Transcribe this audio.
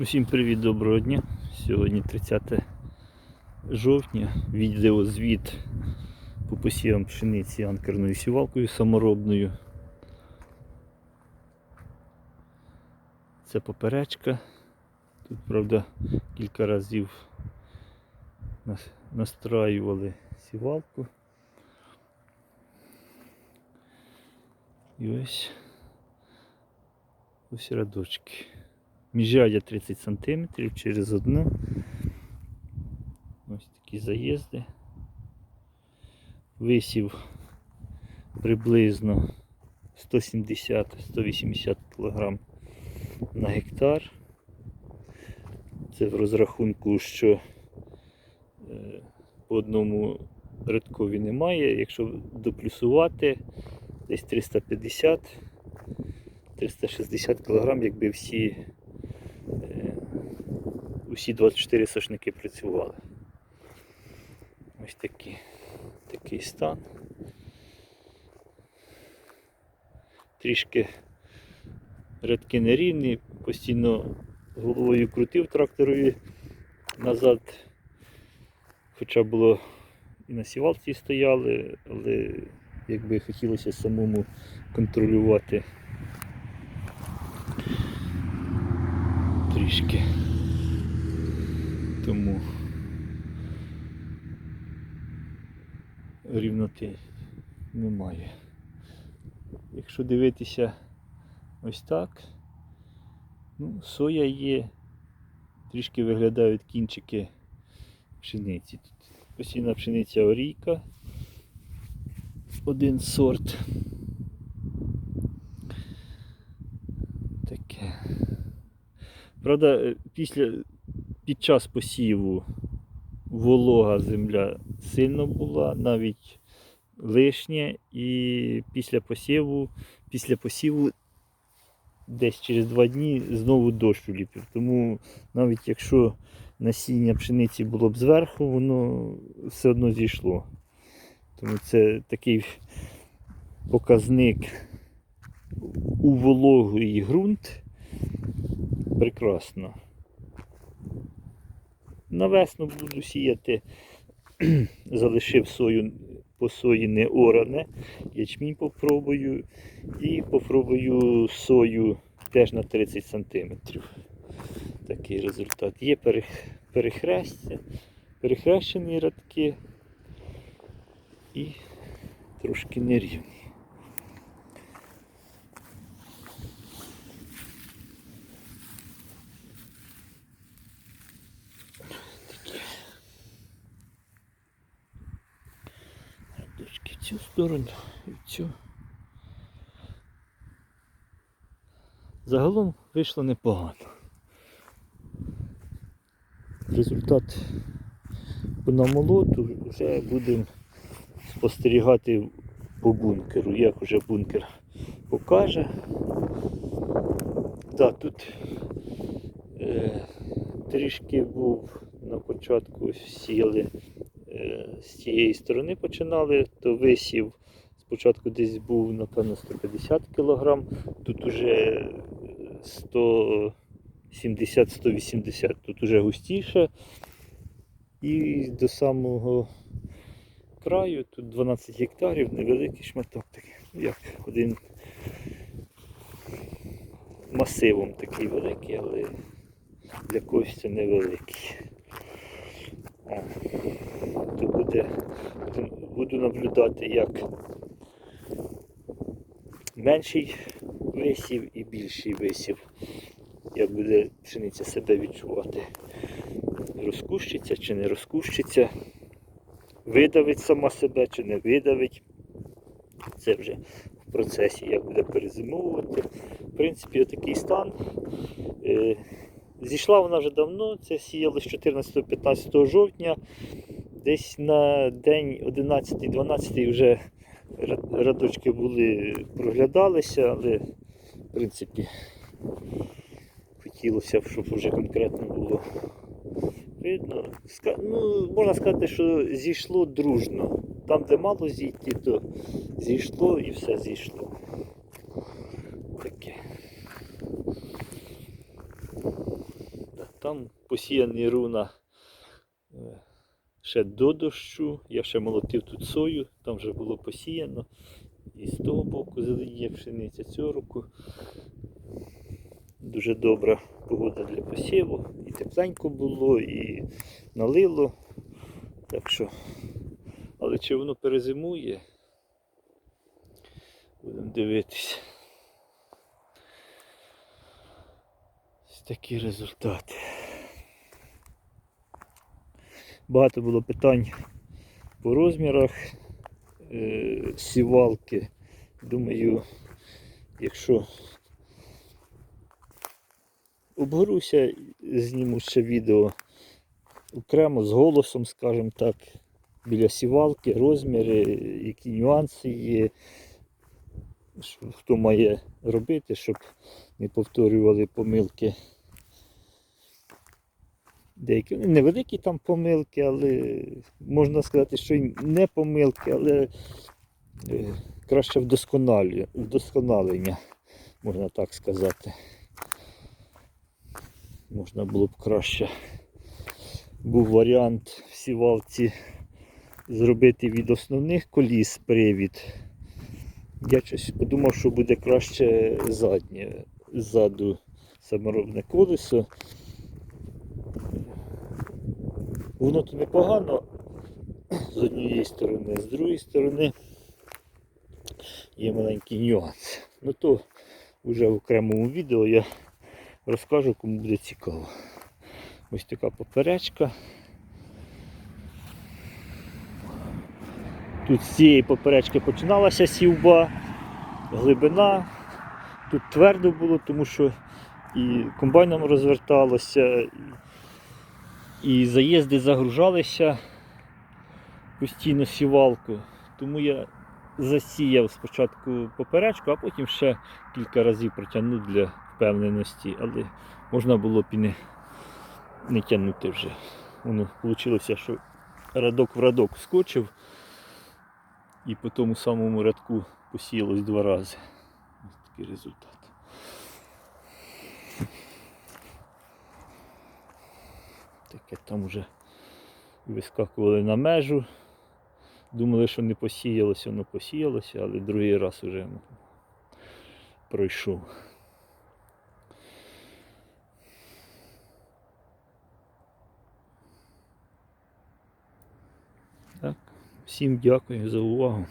Усім привіт, доброго дня. Сьогодні 30 жовтня. Відеозвіт по посівам пшениці анкерною сівалкою саморобною. Це поперечка. Тут, правда, кілька разів настраювали сівалку. І ось ось рядочки. Міжрядя 30 см через одну. Ось такі заїзди. Висів приблизно 170-180 кг на гектар. Це в розрахунку, що е, по одному рядкові немає. Якщо доплюсувати, десь 350 360 кг, якби всі усі 24 сошники працювали. Ось такі, такий стан. Трішки рядки нерівні, постійно головою крутив тракторові назад. Хоча було і на сівалці стояли, але якби хотілося самому контролювати трішки. Тому рівноти немає. Якщо дивитися ось так, ну, соя є, трішки виглядають кінчики пшениці. Тут постійна пшениця орійка, один сорт. Таке. Правда, е, після, під час посіву волога земля сильно була, навіть лишнє, і після посіву, після посіву десь через два дні знову дощ уліпив. Тому навіть якщо насіння пшениці було б зверху, воно все одно зійшло. Тому це такий показник у вологий ґрунт прекрасно. На весну буду сіяти, залишив сою по сої не оране, ячмінь попробую і попробую сою теж на 30 см. Такий результат. Є перехрестя, перехрещені рядки і трошки нерівні. Дочки в цю сторону і в цю. Загалом вийшло непогано. Результат по намолоту вже будемо спостерігати по бункеру, як вже бункер покаже. Так, тут е, трішки був на початку е, з цієї сторони починали, то висів спочатку десь був, напевно, 150 кг, тут уже 170-180, тут уже густіше. І до самого краю, тут 12 гектарів, невеликий шматок такий, як один масивом такий великий, але для когось це невеликий. О, то буде, буду наблюдати, як менший висів і більший висів, як буде пшениця себе відчувати. Розкущиться чи не розкущиться, видавить сама себе чи не видавить. Це вже в процесі, як буде перезимовувати. В принципі, отакий стан. Е, Зійшла вона вже давно, це сіяли з 14-15 жовтня. Десь на день 11-12 вже радочки були, проглядалися, але в принципі хотілося б, щоб вже конкретно було видно. Ну, можна сказати, що зійшло дружно. Там, де мало зійти, то зійшло і все зійшло. Таке. Там посіяний руна ще до дощу. Я ще молотив тут сою, там вже було посіяно. І з того боку зеленіє пшениця цього року. Дуже добра погода для посіву. І тепленько було, і налило. Так що, але чи воно перезимує? Будемо дивитися. Ось такі результати. Багато було питань по розмірах е, сівалки. Думаю, якщо обгоруся, зніму ще відео окремо з голосом, скажімо так, біля сівалки, розміри, які нюанси є, хто має робити, щоб не повторювали помилки. Деякі ну, невеликі там помилки, але можна сказати, що й не помилки, але е, краще вдосконалення, можна так сказати. Можна було б краще. Був варіант в сівалці зробити від основних коліс привід. Я щось подумав, що буде краще заднє, ззаду саморобне колесо. Воно то непогано з однієї сторони, з другої сторони є маленький нюанс. Ну то вже в окремому відео я розкажу, кому буде цікаво. Ось така поперечка. Тут з цієї поперечки починалася сівба, глибина. Тут твердо було, тому що і комбайном розверталося, і, і заїзди загружалися постійно сівалку. Тому я засіяв спочатку поперечку, а потім ще кілька разів протягнув для впевненості, але можна було б і не, не тягнути вже. Воно вийшло, що радок в радок скочив і по тому самому рядку посіялось два рази. Ось такий результат. Таке там вже вискакували на межу. Думали, що не посіялося, воно посіялося, але другий раз вже пройшов. Так, всім дякую за увагу.